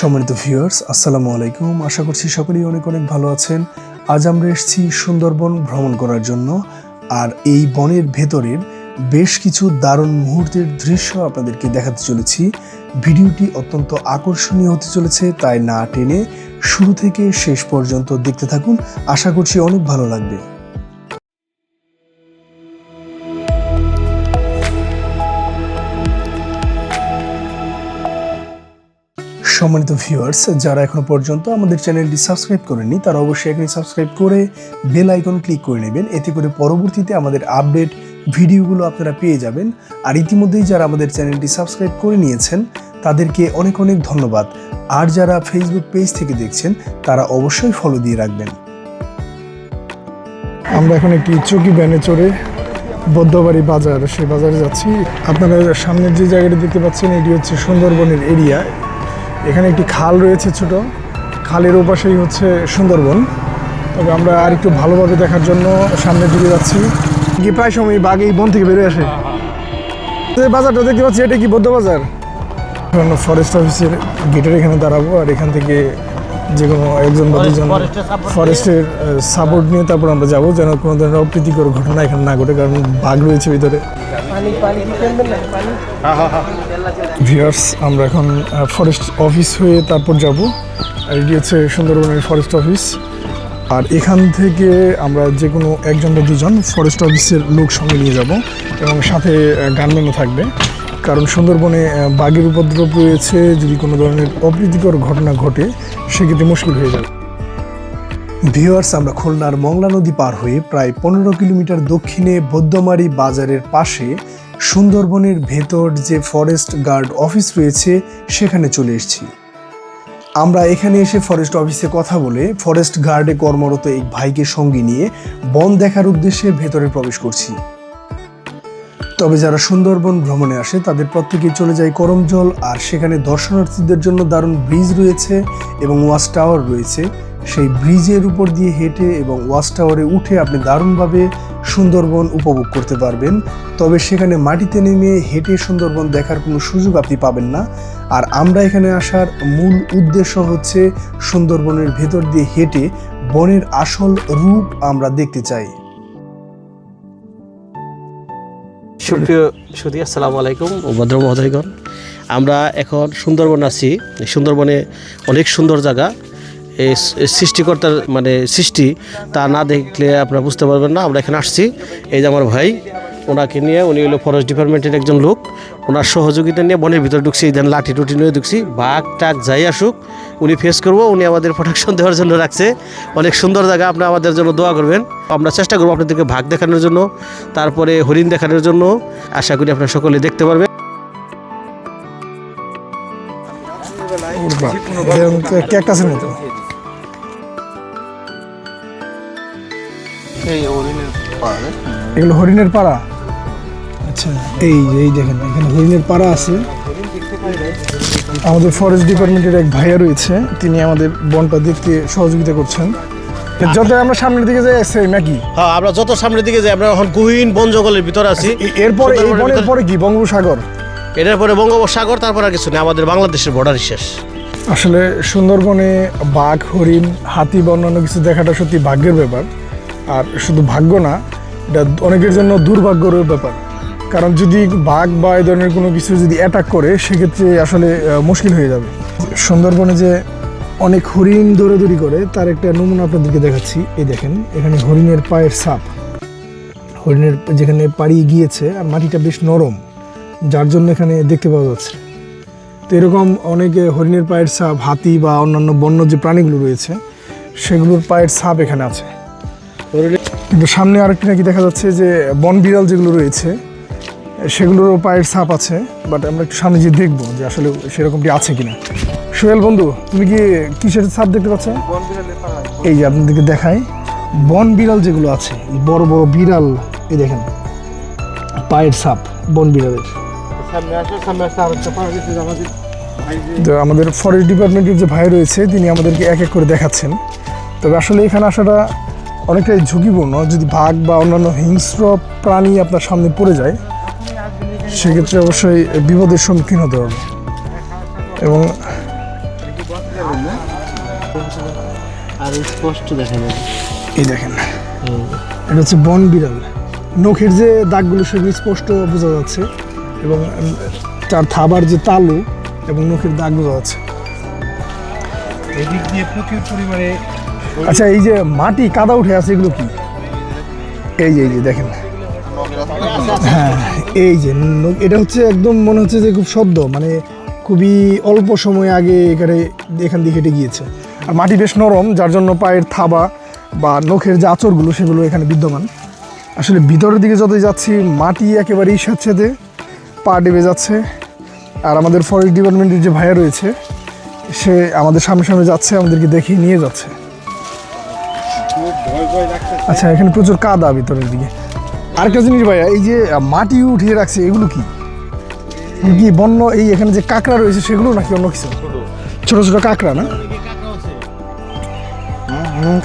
সম্মানিত ভিউয়ার্স আসসালামু আলাইকুম। আশা করছি সকলেই অনেক অনেক ভালো আছেন। আজ আমরা এসেছি সুন্দরবন ভ্রমণ করার জন্য। আর এই বনের ভেতরের বেশ কিছু দারুণ মুহূর্তের দৃশ্য আপনাদেরকে দেখাতে চলেছি। ভিডিওটি অত্যন্ত আকর্ষণীয় হতে চলেছে, তাই না টেনে শুরু থেকে শেষ পর্যন্ত দেখতে থাকুন। আশা করছি অনেক ভালো লাগবে। সম্মানিত ভিউয়ার্স যারা এখনও পর্যন্ত আমাদের চ্যানেলটি সাবস্ক্রাইব করেননি, তারা অবশ্যই এখানে সাবস্ক্রাইব করে বেল আইকন ক্লিক করে নেবেন। এতে করে পরবর্তীতে আমাদের আপডেট ভিডিওগুলো আপনারা পেয়ে যাবেন। আর ইতিমধ্যেই যারা আমাদের চ্যানেলটি সাবস্ক্রাইব করে নিয়েছেন, তাদেরকে অনেক অনেক ধন্যবাদ। আর যারা ফেসবুক পেজ থেকে দেখছেন, তারা অবশ্যই ফলো দিয়ে রাখবেন। আমরা এখন একটি চকি ভ্যানে চড়ে বদ্ধবাড়ি বাজার, সেই বাজারে যাচ্ছি। আপনারা সামনের যে জায়গাটি দেখতে পাচ্ছেন, এটি হচ্ছে সুন্দরবনের এরিয়া। এখানে একটি খাল রয়েছে ছোট। খালের ওপাশেই হচ্ছে সুন্দরবন। তবে আমরা আর একটু ভালোভাবে দেখার জন্য সামনের দিকে যাচ্ছি। কি প্রায় সময় বাঘ এই বন থেকে বেরিয়ে আসে। যে বাজারটা দেখতে পাচ্ছি এটা কি বৌদ্ধ বাজার? ফরেস্ট অফিসের গেটের এখানে দাঁড়াবো আর এখান থেকে যে কোনো একজন বা দুজন ফরেস্টের সাপোর্ট নিয়ে তারপর আমরা যাব। যেন কোনো ধরনের অপ্রীতিকর ঘটনা এখানে না ঘটে কারণ বাঘ রয়েছে ভিতরে। ভিউয়ার্স আমরা এখন ফরেস্ট অফিস হয়ে তারপর যাব। আর এটি হচ্ছে সুন্দরবনের ফরেস্ট অফিস আর এখান থেকে আমরা যে কোনো একজন বা দুজন ফরেস্ট অফিসের লোক সঙ্গে নিয়ে যাব এবং সাথে গানম্যানও থাকবে। কারণ সুন্দরবনে বাঘের উপদ্রব রয়েছে। যদি কোনো ধরনের অপ্রীতিকর ঘটনা ঘটে সেক্ষেত্রে মুশকিল হয়ে যাবে। ভিউয়ার্স, আমরা খুলনার মংলা নদী পার হয়ে প্রায় পনেরো কিলোমিটার দক্ষিণে বৌদ্ধমারি বাজারের পাশে সুন্দরবনের ভেতর যে ফরেস্ট গার্ড অফিস রয়েছে, সেখানে চলে এসেছি। আমরা এখানে এসে ফরেস্ট অফিসে কথা বলে ফরেস্ট গার্ডে কর্মরত এক ভাইকে সঙ্গে নিয়ে বন দেখার উদ্দেশ্যে ভেতরে প্রবেশ করছি। তবে যারা সুন্দরবন ভ্রমণে আসে, তাদের প্রত্যেকেই চলে যায় করমজল, আর সেখানে দর্শনার্থীদের জন্য দারুণ ব্রিজ রয়েছে এবং ওয়াচ টাওয়ার রয়েছে। সেই ব্রিজের উপর দিয়ে হেঁটে এবং ওয়াচ টাওয়ারে উঠে আপনি দারুণভাবে সুন্দরবন উপভোগ করতে পারবেন। তবে সেখানে মাটিতে নেমে হেঁটে সুন্দরবন দেখার কোনো সুযোগ আপনি পাবেন না। আর আমরা এখানে আসার মূল উদ্দেশ্য হচ্ছে সুন্দরবনের ভেতর দিয়ে হেঁটে বনের আসল রূপ আমরা দেখতে চাই। সুপ্রিয় আসসালামু আলাইকুম। ভদ্র মহোদয়গণ, আমরা এখন সুন্দরবন আছি। সুন্দরবনে অনেক সুন্দর জায়গা। এই সৃষ্টিকর্তার মানে সৃষ্টি, তা না দেখলে আপনারা বুঝতে পারবেন না। আমরা এখানে আসছি। এই যে আমার ভাই, ওনাকে নিয়ে উনি হলো ফরেস্ট ডিপার্টমেন্টের একজন লোক। ওনার সহযোগিতা নিয়ে বনের ভিতরে ঢুকছি দেন লাঠি টুটি নিয়ে ঢুকছি। বাঘ টাক যাই আসুক উনি ফেস করব, উনি আমাদের প্রোটেকশন দেওয়ার জন্য রাখছে। অনেক সুন্দর জায়গা আপনারা আমাদের জন্য দোয়া করবেন। আমরা চেষ্টা করব আপনাদেরকে ভাগ দেখানোর জন্য, তারপরে হরিণ দেখানোর জন্য। আশা করি আপনারা সকলে দেখতে পারবেন। ক্যাকটাসের এগুলো হরিণের পাড়া। আচ্ছা এই এই দেখেন, এখানে হরিণের পাড়া আছে। আমাদের ফরেস্ট ডিপার্টমেন্টের এক ভাইয়া রয়েছে তিনি আমাদের বনটা দেখতে সহযোগিতা করছেন। যত আমরা সামনের দিকে যাই সেই নাকি হ্যাঁ আমরা যত সামনের দিকে যাই আমরা এখন গহীন বন জঙ্গলের ভিতরে আছি। এরপরে এই বনের পরে কি? বঙ্গোপসাগর? এটার পরে বঙ্গোপসাগর তারপর আর কিছু নেই। আমাদের বাংলাদেশের বর্ডার শেষ। আসলে সুন্দরবনে বাঘ হরিণ হাতি বা অন্যান্য কিছু দেখাটা সত্যি ভাগ্যের ব্যাপার। আর শুধু ভাগ্য না এটা অনেকের জন্য দুর্ভাগ্যের ব্যাপার। কারণ যদি বাঘ বা এই ধরনের কোনো কিছু যদি অ্যাটাক করে, সেক্ষেত্রে আসলে মুশকিল হয়ে যাবে। সুন্দরবনে যে অনেক হরিণ দৌড়াদৌড়ি করে, তার একটা নমুনা আপনাদেরকে দেখাচ্ছি। এই দেখেন, এখানে হরিণের পায়ের ছাপ হরিণের যেখানে পাড়ি গিয়েছে, আর মাটিটা বেশ নরম, যার জন্য এখানে দেখতে পাওয়া যাচ্ছে। তো এরকম অনেক হরিণের পায়ের ছাপ হাতি বা অন্যান্য বন্য যে প্রাণীগুলো রয়েছে, সেগুলোর পায়ের ছাপ এখানে আছে। কিন্তু সামনে আরেকটি নাকি দেখা যাচ্ছে যে বন বিড়াল যেগুলো রয়েছে সেগুলোরও পায়ের ছাপ আছে বাট আমরা একটু সামনে গিয়ে দেখব যে আসলে সেরকমটি আছে কিনা। সোহেল বন্ধু তুমি কি কিসের ছাপ দেখতে পাচ্ছ? এই যে আপনাদেরকে দেখাই বন বিড়াল যেগুলো আছে বড় বড় বিড়াল এই দেখেন পায়ের ছাপ বন বিড়ালের। তো আমাদের ফরেস্ট ডিপার্টমেন্টের যে ভাই রয়েছে তিনি আমাদেরকে এক এক করে দেখাচ্ছেন। তবে আসলে এখানে আসাটা অনেকটাই ঝুঁকিপূর্ণ যদি বাঘ বা অন্যান্য হিংস্র প্রাণী আপনার সামনে পড়ে যায় সেক্ষেত্রে অবশ্যই বিপদের সম্মুখীন হতে হবে। এবং এই দেখেন, এটা হচ্ছে বন বিড়াল। নখের যে দাগগুলো, সেগুলো স্পষ্ট বোঝা যাচ্ছে এবং তার থাবার যে তালু এবং নখের দাগ বোঝা যাচ্ছে। আচ্ছা এই যে মাটি কাদা উঠে আছে, এগুলো কি? এই যে এই যে, দেখেন। হ্যাঁ এই যে এটা হচ্ছে একদম মনে হচ্ছে যে খুব শব্দ মানে খুবই অল্প সময় আগে এখানে, এখান দিয়ে হেঁটে গিয়েছে। আর মাটি বেশ নরম, যার জন্য পায়ের থাবা বা নখের যে আচরগুলো সেগুলো এখানে বিদ্যমান। আসলে ভিতরের দিকে যতই যাচ্ছি, মাটি একেবারেই স্যাঁতসেঁতে পা ডেবে যাচ্ছে। আর আমাদের ফরেস্ট ডিপার্টমেন্টের যে ভাইয়া রয়েছে, সে আমাদের সামনে সামনে যাচ্ছে, আমাদেরকে দেখিয়ে নিয়ে যাচ্ছে। আচ্ছা এখানে প্রচুর কাদা ভিতরের দিকে। আরেকটা জিনিস ভাইয়া এই যে মাটি উঠিয়ে রাখছে এগুলো কি? কি বন্য এই এখানে যে কাঁকড়া রয়েছে সেগুলো নাকি অন্য কিছু? ছোট ছোট কাঁকড়া না?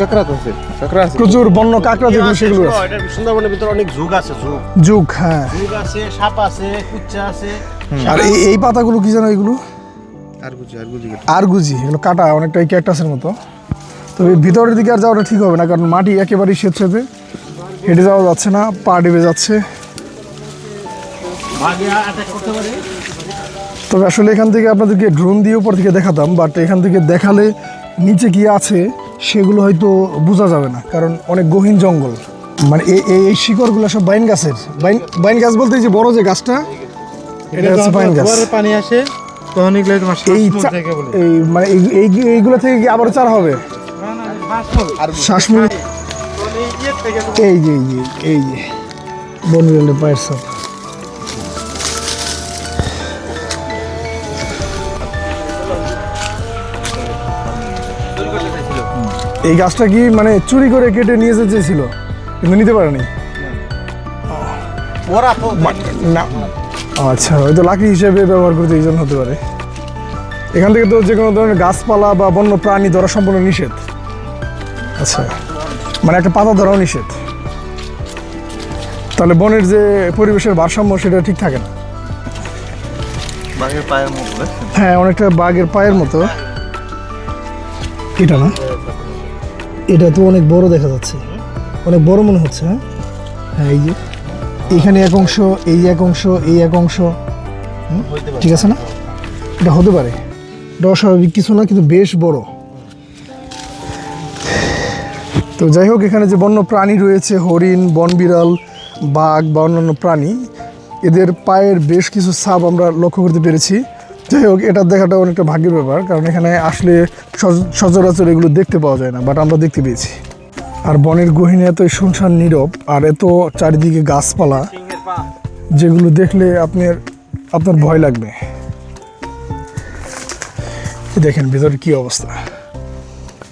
কাকড়া তো আছে কাকড়া আছে। প্রচুর বন্য কাঁকড়া যেগুলো সেগুলো আছে। সুন্দরবনের ভিতরে অনেক ঝুঁক আছে ঝুঁক যুগ হ্যাঁ। ঝুঁক আছে সাপ আছে কুচ্চা আছে আর এই এই পাতাগুলো কি জানো এগুলো? আর বুঝি আর বুঝি আর গুজি এগুলো কাটা অনেকটা ক্যাকটাসের মতো। তো এই ভিতরের দিকে আর যাওয়াটা ঠিক হবে না কারণ মাটি একেবারেই সেচেতে হেঁটে যাওয়া যাচ্ছে না পা ডেবে যাচ্ছে। তবে আসলে এখান থেকে আপনাদেরকে ড্রোন দিয়ে উপর থেকে দেখাতাম বাট এখান থেকে দেখালে নিচে কি আছে সেগুলো হয়তো বোঝা যাবে না কারণ অনেক গহীন জঙ্গল। মানে এই এই- শিকড়গুলো সব বাইন গাছের। বাইন বাইন গাছ বলতে যে বড় যে গাছটা এটা হচ্ছে বাইন গাছ। পানি আসে তখন এগুলো তোমার এই শ্বাসমূল মানে এই- এই এইগুলো থেকে কি আবার চারা হবে? আর এই যে এই যে এই যে। বনবিলের পায়ের সব এই গাছটা কি মানে চুরি করে কেটে নিয়ে যেতে চেয়েছিল কিন্তু নিতে পারেনি? না। আচ্ছা হয়তো লাকড়ি হিসেবে ব্যবহার করতে এই জন্য হতে পারে। এখান থেকে তো যে কোনো ধরনের গাছপালা বা বন্য প্রাণী ধরা সম্পূর্ণ নিষেধ। আচ্ছা। মানে একটা পাতা ধরাও নিষেধ। তাহলে বনের যে পরিবেশের ভারসাম্য সেটা ঠিক থাকে না। বাঘের পায়ের মধ্যে হ্যাঁ? অনেকটা বাঘের পায়ের মতো। এটা না? এটা তো অনেক বড় দেখা যাচ্ছে। অনেক বড় মনে হচ্ছে হ্যাঁ? হ্যাঁ এই যে। এখানে এক অংশ এই এক অংশ এই এক অংশ? ঠিক আছে না? এটা হতে পারে। এটা অস্বাভাবিক কিছু না কিন্তু বেশ বড়। তো যাই হোক, এখানে যে বন্য প্রাণী রয়েছে, হরিণ, বনবিড়াল, বাঘ বা অন্যান্য প্রাণী, এদের পায়ের বেশ কিছু ছাপ আমরা লক্ষ্য করতে পেরেছি। যাই হোক, এটা দেখাটা অনেকটা ভাগ্যের ব্যাপার, কারণ এখানে আসলে সচ- সচরাচর এগুলো দেখতে পাওয়া যায় না, বাট আমরা দেখতে পেয়েছি। আর বনের গহীনে এত শুনশান নীরব, আর এত চারিদিকে গাছপালা, যেগুলো দেখলে আপনার আপনার ভয় লাগবে। দেখেন, ভেতরে কি অবস্থা।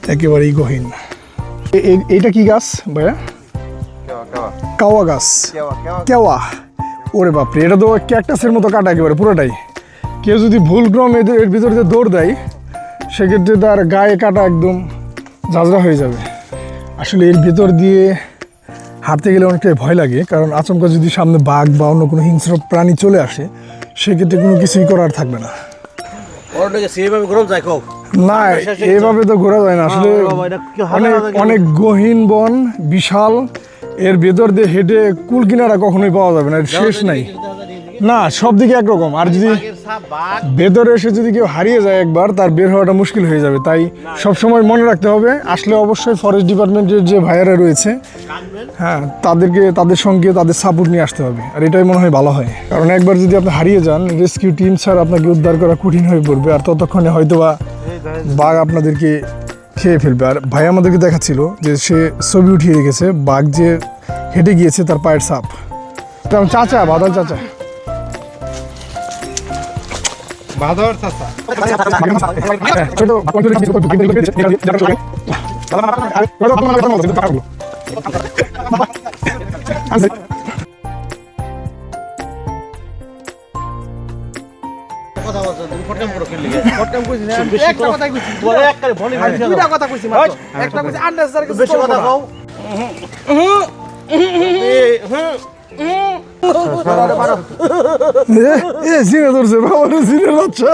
একেবারেই গহীন। এইটা কি গাছ ভাইয়া? কেওয়া কেওয়া। কাওয়া গাছ। কেওয়া ওরে বাপরে এটা তো ক্যাকটাসের মতো কাটা একেবারে পুরোটাই। কেউ যদি ভুল ক্রম এদের এর ভিতরে দিয়ে দৌড় দেয় সেক্ষেত্রে তার গায়ে কাটা একদম ঝাঁঝরা হয়ে যাবে। আসলে এর ভিতর দিয়ে হাঁটতে গেলে অনেকটাই ভয় লাগে কারণ আচমকা যদি সামনে বাঘ বা অন্য কোনো হিংস্র প্রাণী চলে আসে সেক্ষেত্রে কোনো কিছুই করার থাকবে না। না এইভাবে তো ঘোরা যায় না। আসলে অনেক গহীন বন বিশাল। এর ভেতর দিয়ে হেঁটে কুল কিনারা কখনোই পাওয়া যাবে না শেষ নাই। না সব দিকে একরকম। আর যদি ভেতরে এসে যদি কেউ হারিয়ে যায় একবার তার বের হওয়াটা মুশকিল হয়ে যাবে। তাই সব সময় মনে রাখতে হবে আসলে অবশ্যই ফরেস্ট ডিপার্টমেন্টের যে ভাইয়ারা রয়েছে হ্যাঁ তাদেরকে তাদের সঙ্গে তাদের সাপোর্ট নিয়ে আসতে হবে। আর এটাই মনে হয় ভালো হয়। কারণ একবার যদি আপনি হারিয়ে যান রেস্কিউ টিম ছাড়া আপনাকে উদ্ধার করা কঠিন হয়ে পড়বে। আর ততক্ষণে হয়তোবা বাঘ আপনাদেরকে খেয়ে ফেলবে আর ভাই আমাদেরকে দেখাচ্ছিল যে সে ছবি উঠিয়ে রেখেছে বাঘ যে হেঁটে গিয়েছে তার পায়ের সাপ চাচা বাদল চাচা বাঁধর চাচা কথা বলছো? তুমি ফটকাম করো খেললে ফটকাম কইছি না একটা কথাই কইছি। তোরে একটা ভলি আর দুইটা কথা কইছি মাত্র। একটা কইছি আন্দাজ কিছু বেশি কথা কও। এ জিনে ধরছে বাবা জিনে বাচ্চা।